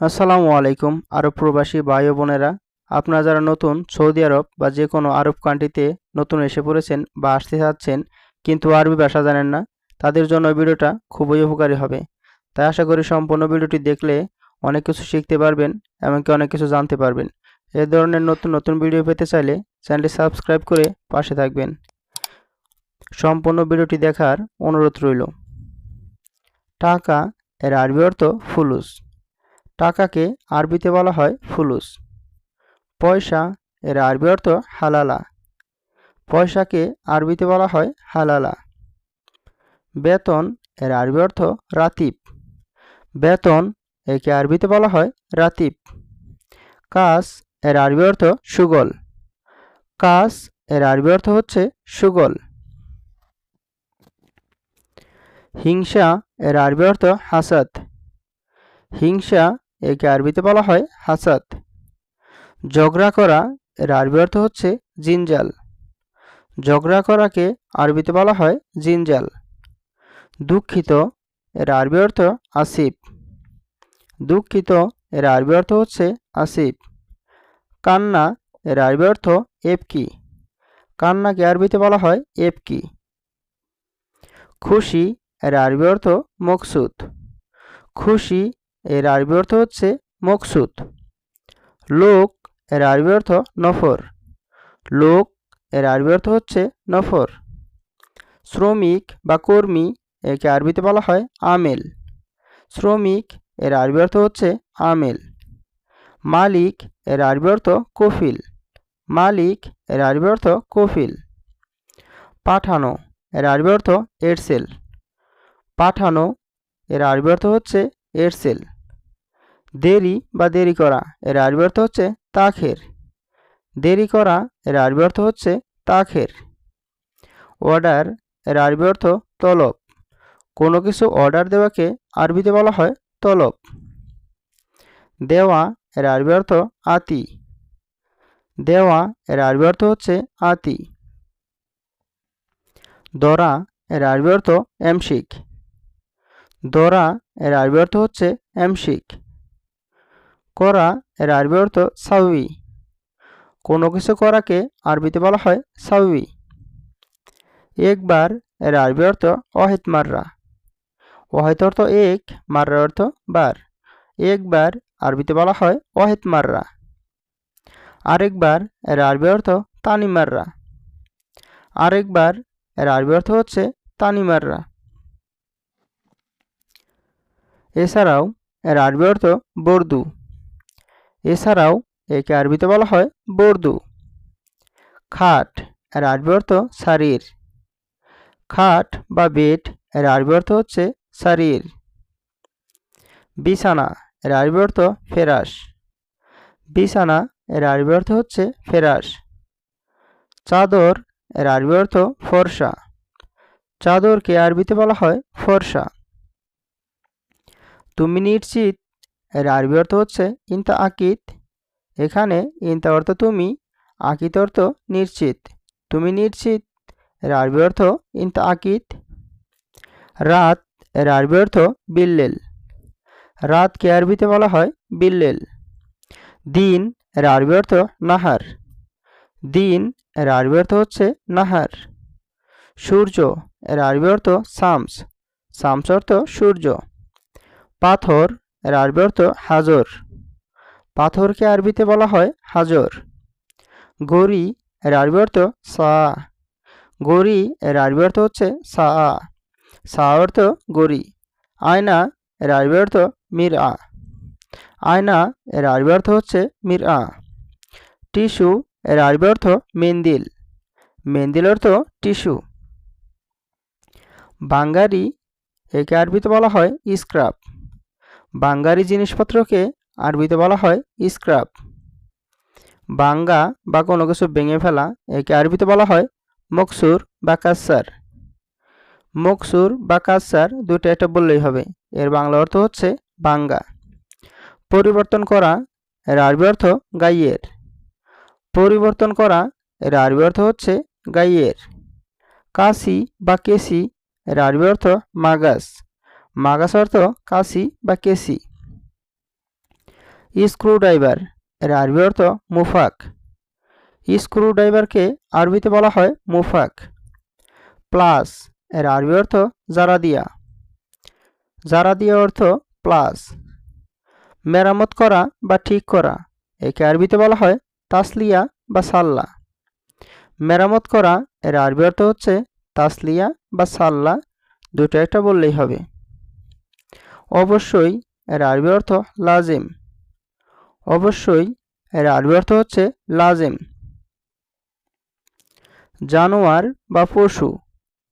আসসালামু আলাইকুম, আরব প্রবাসী ভাই বোনেরা। আপনারা যারা নতুন, সৌদি আরব বা যে কোনো আরব কান্ট্রিতে নতুন এসে পড়েছেন বা আসতে চাচ্ছেন, কিন্তু আরবি ভাষা জানেন না, তাদের জন্য ভিডিওটা খুবই উপকারী হবে। তাই আশা করি সম্পূর্ণ ভিডিওটি দেখলে অনেক কিছু শিখতে পারবেন, এমনকি অনেক কিছু জানতে পারবেন। এ ধরনের নতুন নতুন ভিডিও পেতে চাইলে চ্যানেলটি সাবস্ক্রাইব করে পাশে থাকবেন। সম্পূর্ণ ভিডিওটি দেখার অনুরোধ রইল। টাকা এর আরবি অর্থ ফুলুস। টাকাকে আরবিতে বলা হয় ফুলুস। পয়সা এর আরবি অর্থ হালালা। পয়সাকে আরবিতে বলা হয় হালালা। বেতন এর আরবি অর্থ রাতিব। বেতন একে আরবিতে বলা হয় রাতিব। কাস এর আরবি অর্থ সুগল। কাস এর আরবি অর্থ হচ্ছে সুগল। হিংসা এর আরবি অর্থ হাসাদ। হিংসা একে আরবিতে বলা হয় হাসাদ। ঝগড়া করা, এর আরবি অর্থ হচ্ছে জিনজাল। ঝগড়া করাকে আরবিতে বলা হয় জিনজাল। দুঃখিত, এর আরবি অর্থ আসিফ। দুঃখিত, এর আরবি অর্থ হচ্ছে আসিফ। কান্না, এর আরবি অর্থ এপকি। কান্নাকে আরবিতে বলা হয় এপকি। খুশি, এর আরবি অর্থ মকসুদ। খুশি এর আরবি অর্থ হচ্ছে মকসুদ। লোক এর আরবি অর্থ নফর। লোক এর আরবি অর্থ হচ্ছে নফর। শ্রমিক বা কর্মী একে আরবিতে বলা হয় আমেল। শ্রমিক এর আরবি অর্থ হচ্ছে আমেল। মালিক এর আরবি অর্থ কফিল। মালিক এর আরবি অর্থ কফিল। পাঠানো এর আরবি অর্থ এরসেল। পাঠানো এর আরবি অর্থ হচ্ছে এরসেল দেরি বা দেরি করা, এর আরবি হচ্ছে তাখের। দেরি করা, এর আরবি হচ্ছে তাখের। অর্ডার, এর আরবি অর্থ তলব। কোনো কিছু অর্ডার দেওয়াকে আরবিতে বলা হয় তলব। দেওয়া, এর আরবি আতি। দেওয়া, এর আরবি হচ্ছে আতি। দরা, এর আরবি অর্থ এমশিক। দরা এর আরবি অর্থ হচ্ছে এমশিক। করা এর আরবি অর্থ সাউই কোনো কিছু করাকে আরবিতে বলা হয় সাউই একবার এর আরবি অর্থ অহেত মাররা। অহেত অর্থ এক, মাররা অর্থ বার। একবার আরবিতে বলা হয় অহেত মাররা। আরেকবার এর আরবি অর্থ তানি মাররা। আরেকবার এর আরবি অর্থ হচ্ছে তানি মাররা এছাড়াও, এর আরবি অর্থ বর্দু। এছাড়াও, একে আরবিতে বলা হয় বর্দু। খাট, এর আরবি অর্থ শারীর। খাট বা বেড এর আরবি অর্থ হচ্ছে শারীর। বিছানা, এর আরবি অর্থ ফেরাস বিছানা, এর আরবি অর্থ হচ্ছে ফেরাস চাদর, এর আরবি অর্থ ফর্সা। চাদরকে আরবিতে বলা হয় ফর্সা। তুমি নিশ্চিত? এর আরবি অর্থ হচ্ছে ইনতা আকিত এখানে ইনতা অর্থ তুমি আকিত অর্থ নিশ্চিত তুমি নিশ্চিত এর আরবি অর্থ ইনতা আকিত রাত এর আরবি অর্থ বিল্লেল রাতকে আরবিতে বলা হয় বিল্লেল দিন এর আরবি অর্থ নাহার দিন এর আরবি অর্থ হচ্ছে নাহার সূর্য এর আরবি অর্থ সামস সামস অর্থ সূর্য পাথর এর আরবি অর্থ হাজর। পাথরকে আরবিতে বলা হয় হাজর। গড়ি এর আরবি অর্থ সা। গড়ি এর আরবি অর্থ হচ্ছে সা। সা অর্থ গড়ি আয়না এর আরবি অর্থ মির। আ আয়না এর আরবি অর্থ হচ্ছে মির। আ টিস্যু এর আরবি অর্থ মেন্দিল। মেন্দিল অর্থ টিস্যু। বাঙ্গারি একে আরবিতে বলা হয় স্ক্রাব বাঙ্গারি জিনিসপত্রকে আরবিতে বলা হয় স্ক্রাব। বাঙ্গা বা কোনো কিছু ভেঙে ফেলা, একে আরবিতে বলা হয় মকসুর বা কাসার। মকসুর বা কাসার দুটো একটা বললেই হবে। এর বাংলা অর্থ হচ্ছে বাঙ্গা। পরিবর্তন করা, এর আরবি অর্থ গাইয়ের। পরিবর্তন করা, এর আরবি অর্থ হচ্ছে গাইয়ের। কাশি বা কেসি এর আরবি অর্থ মাগাস। মাগাস অর্থ কাশি বা কেসি স্ক্রুড্রাইভার, এর আরবি অর্থ মুফাক। স্ক্রুড্রাইভারকে আরবিতে বলা হয় মুফাক। প্লাস, এর আরবি অর্থ জারা দিয়া জারা দিয়া অর্থ প্লাস। মেরামত করা বা ঠিক করা, একে আরবিতে বলা হয় তাসলিয়া বা সাল্লা। মেরামত করা, এর আরবি অর্থ হচ্ছে তাসলিয়া বা সাল্লা, দুটো একটা বললেই হবে। অবশ্যই এর আরবি অর্থ লাজিম। অবশ্যই এর আরবি অর্থ হচ্ছে লাজিম। জানোয়ার বা পশু,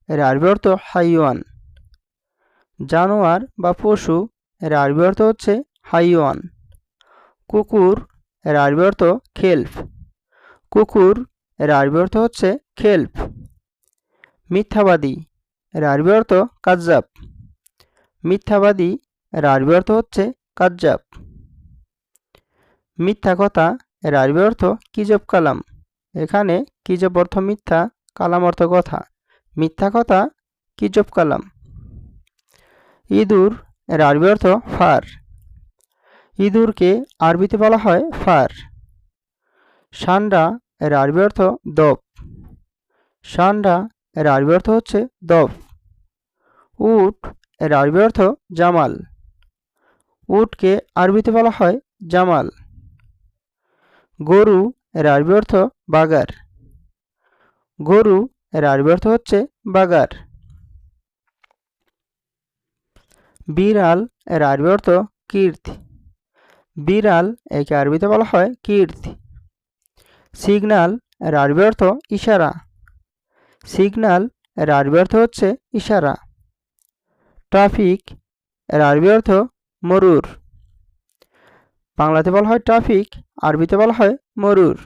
এর আরবি অর্থ হাইওয়ান। জানোয়ার বা পশু, এর আরবি অর্থ হচ্ছে হাইওয়ান। কুকুর, এর আরবি অর্থ খেলফ। কুকুর, এর আরবি অর্থ হচ্ছে খেলফ। মিথ্যাবাদী, এর আরবি অর্থ কাজ্জাব। মিথ্যাবাদী এর আরবি অর্থ হচ্ছে কাজ্জাব। মিথ্যা কথা এর আরবি অর্থ কিজব কালাম? এখানে কিজব অর্থ মিথ্যা, কালাম অর্থ কথা। মিথ্যা কথা কিজব কালাম? ইঁদুর এর আরবি অর্থ ফার। ইঁদুরকে আরবিতে বলা হয় ফার। সান্ডা এর আরবি অর্থ দপ সান্ডা এর আরবি অর্থ হচ্ছে দপ উট এর আরবি অর্থ জামাল। উটকে আরবিতে বলা হয় জামাল। গরু এর আরবি অর্থ বাগার। গরু এর আরবি অর্থ হচ্ছে বাগার। বিড়াল এর আরবি অর্থ কীর্তি। বিড়াল একে আরবিতে বলা হয় কীর্তি। সিগনাল এর আরবি অর্থ ইশারা। সিগনাল এর আরবি অর্থ হচ্ছে ইশারা। ট্রাফিক এর আরবি অর্থ মরুর। বাংলাতে বলা হয় ট্রাফিক, আরবিতে বলা হয় মরুর।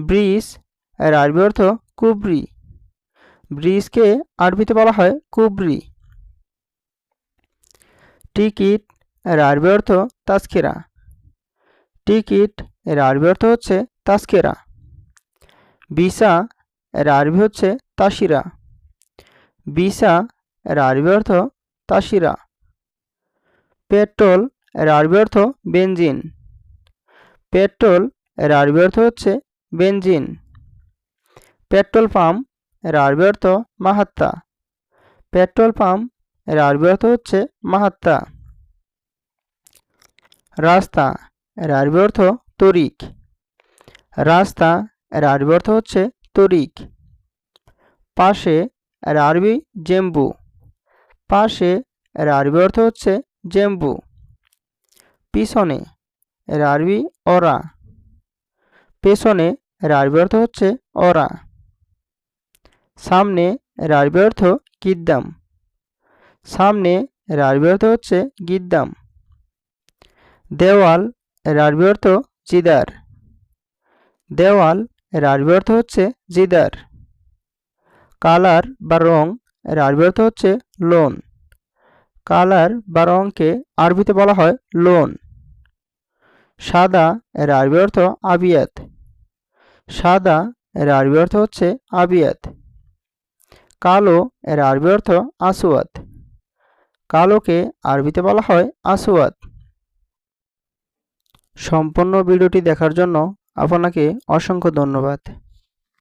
ব্রিজ, এর আরবি অর্থ কুবরি। ব্রিজকে আরবিতে বলা হয় কুবরি। টিকিট, এর আরবি অর্থ তাস্কিরা টিকিট, এর আরবি অর্থ হচ্ছে তাস্কেরা বিসা এর আরবি হচ্ছে তাসিরা। বিসা এর আরবি অর্থ তাসিরা। পেট্রোল এর আরবি অর্থ বেনজিন। পেট্রোল এর আরবি অর্থ হচ্ছে বেনজিন। পেট্রোল পাম্পের আরবি অর্থ মাহাত্তা। পেট্রোল পাম্পের আরবি অর্থ হচ্ছে মাহাত্তা। রাস্তা এর আরবি অর্থ তরিক। রাস্তা এর আরবি অর্থ হচ্ছে তরিক। পাশে এর আরবি জেম্বু। পাশে এর আরবি অর্থ হচ্ছে জেম্বু। পিছনে এর আরবি অরা। পেছনে এর আরবি অর্থ হচ্ছে অরা। সামনে এর আরবি অর্থ গিদ্দাম। সামনে এর আরবি অর্থ হচ্ছে গিদ্দাম। দেওয়াল এর আরবি অর্থ জিদার। দেওয়াল এর আরবি অর্থ হচ্ছে জিদার। কালার বা রং এর আরবি অর্থ হচ্ছে লোন। কালার বা রংকে আরবিতে বলা হয় লোন। সাদা এর আরবি অর্থ আবিয়াত। সাদা এর আরবি অর্থ হচ্ছে আবিয়াত। কালো এর আরবি অর্থ আসুয়াত কালোকে আরবিতে বলা হয় আসুয়াত সম্পূর্ণ ভিডিওটি দেখার জন্য আপনাকে অসংখ্য ধন্যবাদ।